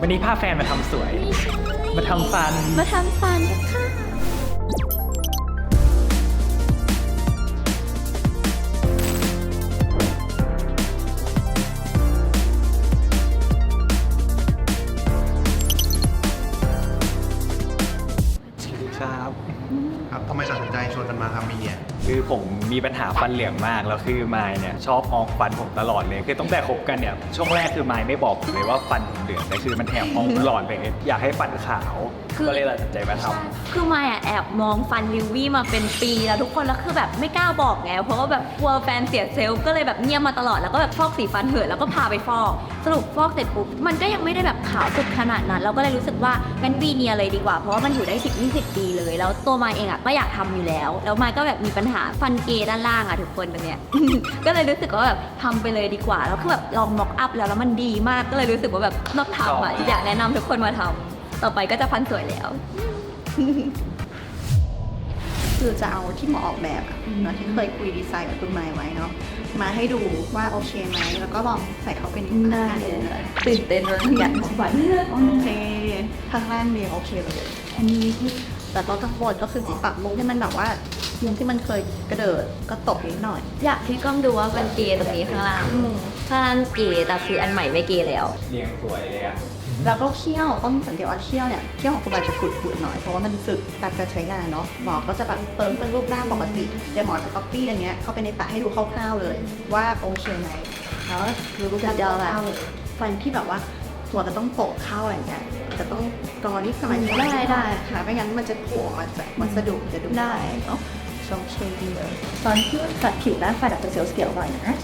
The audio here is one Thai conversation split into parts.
วันนี้ผ้าแฟนมาทำสวย มาทำฟัน มาทำฟันค่ะ คือผมมีปัญหาฟันเหลืองมากแล้วคือมายเนี่ยชอบออกฟันผมตลอดเลยคือตั้งแต่คบกันเนี่ยช่วงแรกคือมายไม่บอกผมเลยว่าฟันผมเหลืองแต่คือมันแอบออกตลอดเลยอยากให้ฟันขาวคือ ก็เลยตัดสินใจมาทคือมายอะแอบมองฟันลิววี่มาเป็นปีแล้วทุกคนแล้วคือแบบไม่กล้าบอกไงเพราะว่าแบบกลัวแฟนเสียเซลล์ก็เลยแบบเงียบมาตลอดแล้วก็แบบฟอกสีฟันเหินแล้วก็พาไปฟอก สรุปฟอกเสร็จปุ๊บมันก็ยังไม่ได้แบบขาวสุดขนาดนั้น เราก็เลยรู้สึกว่างั้นวีเนียเลยดีกว่า เพราะว่ามันอยู่ได้10 20ปีเลย แล้วตัวมายเองอะก็อยากทำอยู่แล้ว แล้วมายก็แบบมีปัญหาฟันเกย์ด้านล่างอะทุกคนตรงเนี้ย ก็เลยรู้สึกว่าแบบทำไปเลยดีกว่า แล้วคือแบบลองม็อกอัพแล้วแล้วมันดีมากก็เลยรู้สึกว่าแบบต้องทำอะอยากแนะนำทุกคนมาทำต่อไปก็จะฟันสวยแล้ว คือจะเอาที่หมอออกแบบอะเนาะที่เคยคุยดีไซน์กับคุณไมค์ไว้เนาะมาให้ดูว่าโอเคไหมแล้วก็ลองใส่เข้าไปในได้เลย ตื่นเต้นเลยอยากของฝันโอเคข้างล่างเรียงโอเคเลย อันนี้ที่ แต่ก็กังวลก็คือปรับมุมให้มันแบบว่ามุมที่มันเคยกระเดิดก็ตกนิดหน่อย อยากที่กล้องดูว่าเป็นเกย์ตรงนี้ข้างล่างข้างล่างเกย์แต่คืออันใหม่ไม่เกย์แล้วำเรียงสวยเลยอะแล้วก็เคี่ยวต้องสังเกตว่าเคี่ยวเนี่ยเคี่ยวของคุณไมค์จะขุดๆหน่อยเพราะว่ามันฝึกการการใช้งานเนาะหมอก็จะแบบเติมเป็นรูปร่างปกติเดี๋ยวหมอจะ copy อันเนี้ยเข้าไปในปากให้ดูคร่าวๆเลย ว่าโอเคไหมแล้วดูรูปร่างคร่าวๆเลยฟันที่แบบว่าหัวจะต้องโปะเข้าอะไรอย่างเงี้ยจะต้อง กรอนิดหน่อยได้ได้ค่ะไม่งั้นมันจะโผล่มาจากวัสดุจะดูได้เนาะโอเคดีเลยตอนที่ตัดผิวด้านฟันอาจจะเสียวเสียวๆหน่อยนะ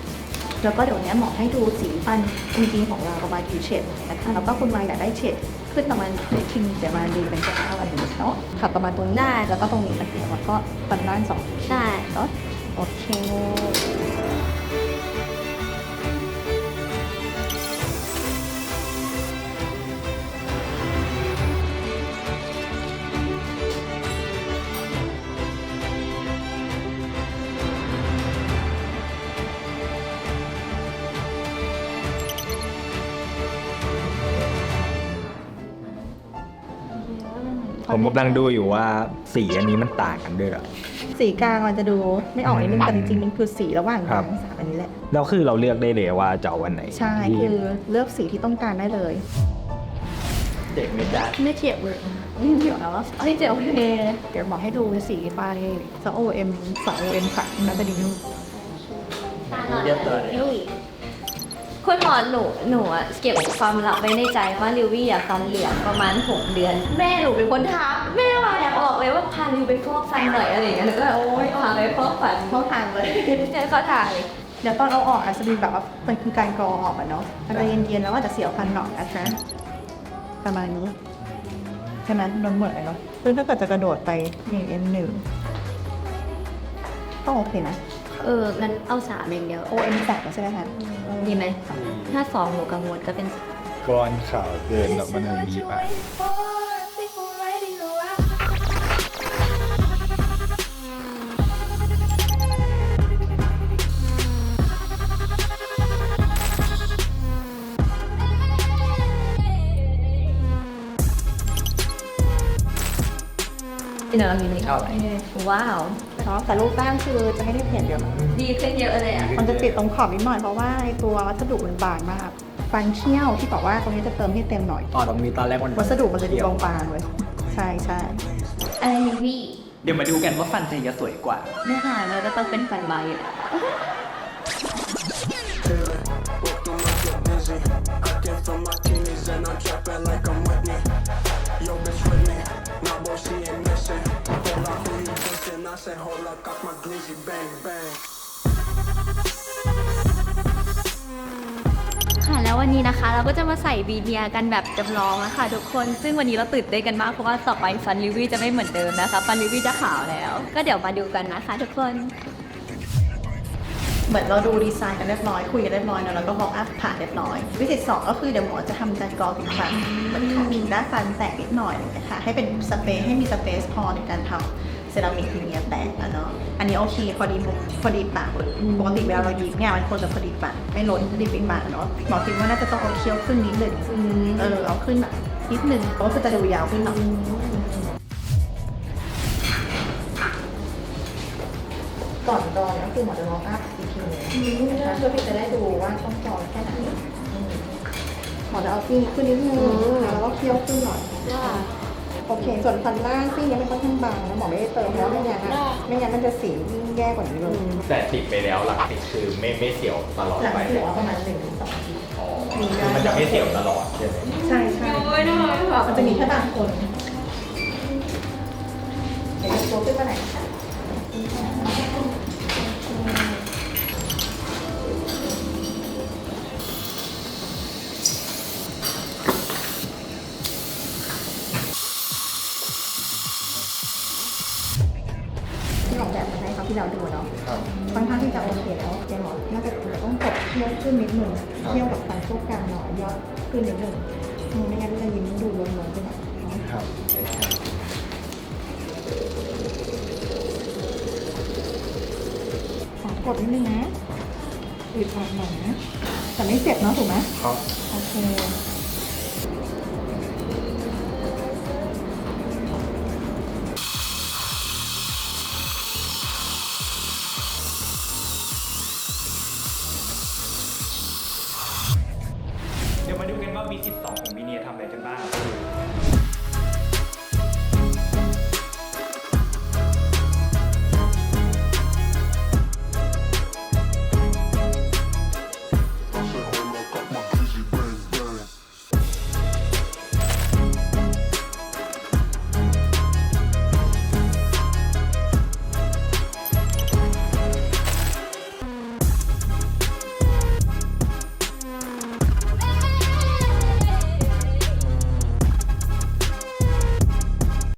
แล้วก็เดี๋ยวเนี้ยหมอให้ดูสีฟันจริงๆของเราประมาณกี่เฉดนะคะแล้วก็คุณมายอยากได้เฉดขึ้นประมาณในทิงจะมาดูเป็นกระเช้าอะไรอย่างเงี้ยเนาะขับประมาณตรงนี้ได้แล้วก็ตรงนี้นะคะแล้วก็ฟันด้านสองได้เนาะโอเค ผมกำลังดูอยู่ว่าสีอันนี้มันต่างกันด้วยเหรอ สีกลางมันจะดูไม่ออกนิดนึงแต่จริงๆมันคือสีระหว่างครักาบงสามอันนี้แหละ แล้วคือเราเลือกได้เลยว่าจะเอาวันไหนใช่คือเลือกสีที่ต้องการได้เลย เด็กไม่ได้ไม่เจ็บเลยไม่เจ็บแล้วเอ้ยเจ็บโอเคเดี๋ยวบอกให้ดูสีไปสโอเอ็มสโอเอ็มค่ะน่าจะดีนุ่มเยอะเลย คุณหมอหนูหนูอะเก็บความลับไว้ในใจว่าลิววี่อะฟันเหลืองประมาณ6เดือน แม่หนูเป็นคนทักแม่ว่าอยากออกเลยว่าพาลิวไปฟอกฟันหน่อยอะไรอย่างเงี้ยหนูก็เลยโอ๊ยพาไปฟอกฟันเข้าทางเลย เจอเขาถ่ายเดี๋ยวตอนเอาออกอาจจะมีแบบว่ามันคือการกรอออกอะเนาะมันจะเย็นๆแล้วก็จะเสียวฟันหน่อยนะคะประมาณนี้ใช่ไหมนนเหมือนเลยเนาะซึ่งถ้าเกิดจะกระโดดไปนี่เอ็มหนึ่งต้องโอเคนะ เอองั้นเอาสามอย่างเดียว โอเอ็มแปดใช่ไหมคะดีไหม ถ้าสองหนูกังวลก็เป็นก้อนขาวเกินแล้วมันมีปะเดี๋ยวเรามีไหมชอบไหมว้าว เนาะแต่รูปร่างคือจะให้ได้เห็นเดี๋ยวมันดีขึ้นเยอะเลยอะมันจะติดตรงขอบนิดหน่อยเพราะว่าไอ้ตัววัสดุมันบางมากฟันเคี้ยวที่บอกว่าตรงนี้จะเติมให้เต็มหน่อยอ๋อตรงนี้ตอนแรกมันวัสดุมันจะดูบางๆเลยใช่ใช่อะไรลิววี่เดี๋ยวมาดูกันว่าฟันใครจะสวยกว่าเนื้อหาเราก็ต้องเป็นฟันใบอยู่แล้ว ค่ะแล้ววันนี้นะคะเราก็จะมาใส่บีเนียกันแบบจำลองนะคะทุกคนซึ่งวันนี้เราตื่นเต้นกันมากเพราะว่าต่อไปฟันลิวี่จะไม่เหมือนเดิมนะคะฟันลิวี่จะขาวแล้ว ก็เดี๋ยวมาดูกันนะคะ ทุกคน เหมือนเราดูดีไซน์กันเรียบร้อยคุยกันเรียบร้อยเนอะแล้วก็บอกอัพผ่านเรียบร้อยวิธีสองก็คือเดี๋ยวหมอจะทำการกรอผิวฟันมันมีด้านฟันแตกนิดหน่อยนะคะให้เป็นสเปซให้มีสเปซพอในการทำ รามิกทีเนี้ยแตกอะเนาะอันนี้โอเคพอดีมุมพอดีปากเลยปกติเวลาเรายิ้มเนี่ยมันควรจะพอดีปากไม่ล้นพอดีปิดปากอะเนาะหมอคิดว่าน่าจะต้องเอาเคี้ยวขึ้นนิดนึงเออเอาขึ้นแบบนิดนึงก็คือจะดูยาวขึ้นหน่อยก่อนจอเนี่ยก็คือหมอจะลองอัพอีกทีหนึงนะคะเพื่อที่จะได้ดูว่าช่องจอแค่ไหนอืมหมอจะเอาซี่ขึ้นนิดนึงนะคะแล้วก็เคี้ยวขึ้นหน่อย โอเค ส่วนฟันล่างซี่ยังไม่ค่อนข้างบางนะหมอไม่ได้เติมแล้วไม่งั้นนะไม่งั้นมันจะสียิ่งแย่กว่านี้เลยแต่ติดไปแล้วหลังติดคือไม่ไม่เสียวตลอดหลังไปเหลือประมาณหนึ่งถึงสองอาทิตย์อ๋อคือมันจะไม่เสียวตลอดใช่ไหมใช่ใช่มันจะมีแค่บางคน ที่เราดูเนาะครับ ค่อนข้างที่จะโอเคแล้วเจหมอน่าจะต้องกดเที่ยวขึ้นนิดนึงเที่ยวกับฟันช่วงกลางหน่อยยอดขึ้นนิดนึงอืมไม่งั้นมันจะยิ้มดูรวมๆไปหน่อยเนาะ ครับขอกดนิดนึงนะอืดออกหน่อยนะแต่ไม่เจ็บเนาะถูกไหมครับ โอเค